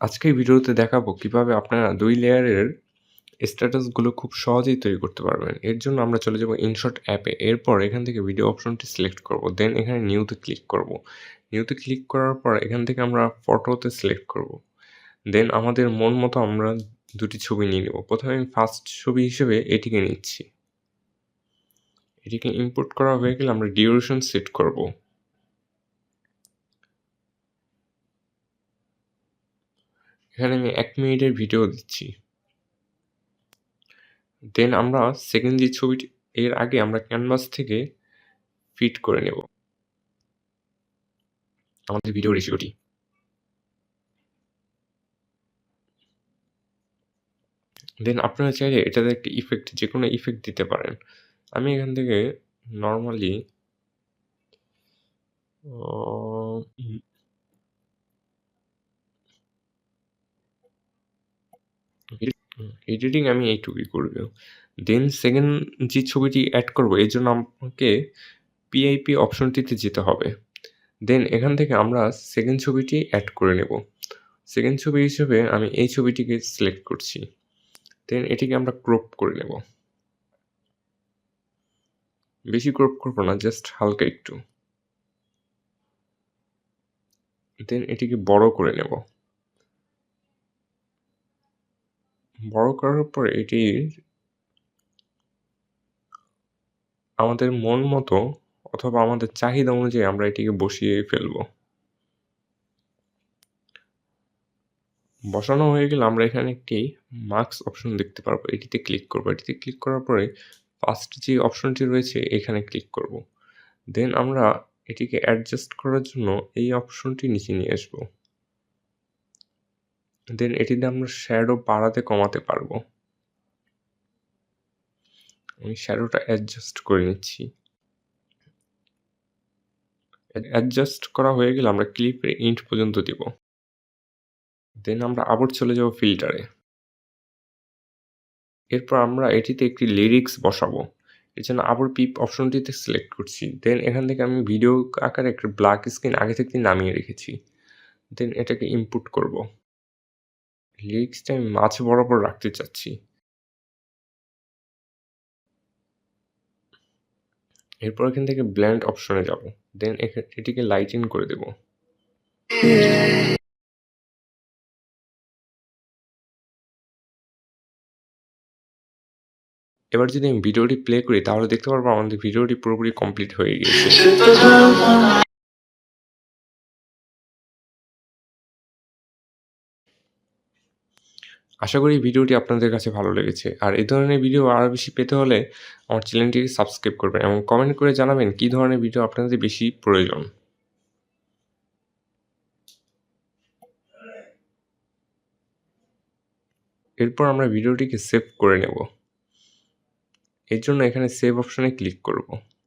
আজকের ভিডিওতে দেখাবো কীভাবে আপনারা দুই লেয়ারের স্ট্যাটাসগুলো খুব সহজেই তৈরি করতে পারবেন। এর জন্য আমরা চলে যাব ইনশর্ট অ্যাপে এরপর এখান থেকে ভিডিও অপশনটি সিলেক্ট করব। দেন এখানে নিউতে ক্লিক করব। নিউতে ক্লিক করার পর এখান থেকে আমরা ফটোতে সিলেক্ট করব। দেন আমাদের মন মতো আমরা দুটি ছবি নিয়ে নেব। প্রথমে আমি ফার্স্ট ছবি হিসেবে এটিকে নিচ্ছি। এটিকে ইম্পোর্ট করা হয়ে গেলে আমরা ডিউরেশন সেট করব। এখানে আমি এক মিনিটের ভিডিও দিচ্ছি। দেন আমরা সেকেন্ড যে ছবিটি, এর আগে আমরা ক্যানভাস থেকে ফিট করে নেব। আমাদের ভিডিও রেশিওটি দেন আপনারা চাইলে এটাতে একটা ইফেক্ট যে কোনো ইফেক্ট দিতে পারেন। আমি এখান থেকে নর্মালি এডিটিং আমি এইটুকুই করব। দেন সেকেন্ড যে ছবিটি অ্যাড করব, এর জন্য আমাকে পিআইপি অপশনটিতে যেতে হবে। দেন এখান থেকে আমরা সেকেন্ড ছবিটি অ্যাড করে নেব। সেকেন্ড ছবি হিসেবে আমি এই ছবিটিকে সিলেক্ট করছি। দেন এটিকে আমরা ক্রপ করে নেব। বেশি ক্রপ করব না জাস্ট হালকা একটু। দেন এটিকে বড় করে নেব। বড় করার পর এটি আমাদের মন মতো অথবা আমাদের চাহিদা অনুযায়ী আমরা এটিকে বসিয়ে ফেলব। বসানো হয়ে গেলে আমরা এখানে একটি মার্কস অপশন দেখতে পারব। এটিতে ক্লিক করব। এটিতে ক্লিক করার পরে ফার্স্ট যে অপশনটি রয়েছে, এখানে ক্লিক করব। দেন আমরা এটিকে অ্যাডজাস্ট করার জন্য এই অপশনটি নিচে নিয়ে আসব। দেন এটিতে আমরা শ্যাডো বাড়াতে কমাতে পারব। আমি শ্যাডোটা অ্যাডজাস্ট করে নিচ্ছি। অ্যাডজাস্ট করা হয়ে গেলে আমরা ক্লিপের ইন্ট পর্যন্ত দিব। দেন আমরা আবার চলে যাব ফিল্টারে এরপর আমরা এটিতে একটি লিরিক্স বসাবো। এর জন্য আবার পিপ অপশনটিতে সিলেক্ট করছি। দেন এখান থেকে আমি ভিডিও আকারে একটা ব্ল্যাক স্ক্রিন আগে থেকে নামিয়ে রেখেছি। দেন এটাকে ইনপুট করব। লিরিক্সটা আমি মাঝ বরাবর রাখতে চাচ্ছি। এরপর এখান থেকে ব্ল্যান্ড অপশনে যাব। দেন এটিকে লাইটিং করে দেব। এবার যদি আমি ভিডিওটি প্লে করি, তাহলে দেখতে পারব আমাদের ভিডিওটি পুরোপুরি কমপ্লিট হয়ে গিয়েছে। আশা করি ভিডিওটি আপনাদের কাছে ভালো লেগেছে। আর এই ধরনের ভিডিও আরও বেশি পেতে হলে আমার চ্যানেলটিকে সাবস্ক্রাইব করবেন এবং কমেন্ট করে জানাবেন কী ধরনের ভিডিও আপনাদের বেশি প্রয়োজন। এরপর আমরা ভিডিওটিকে সেভ করে নেব। এর জন্য এখানে সেভ অপশনে ক্লিক করব।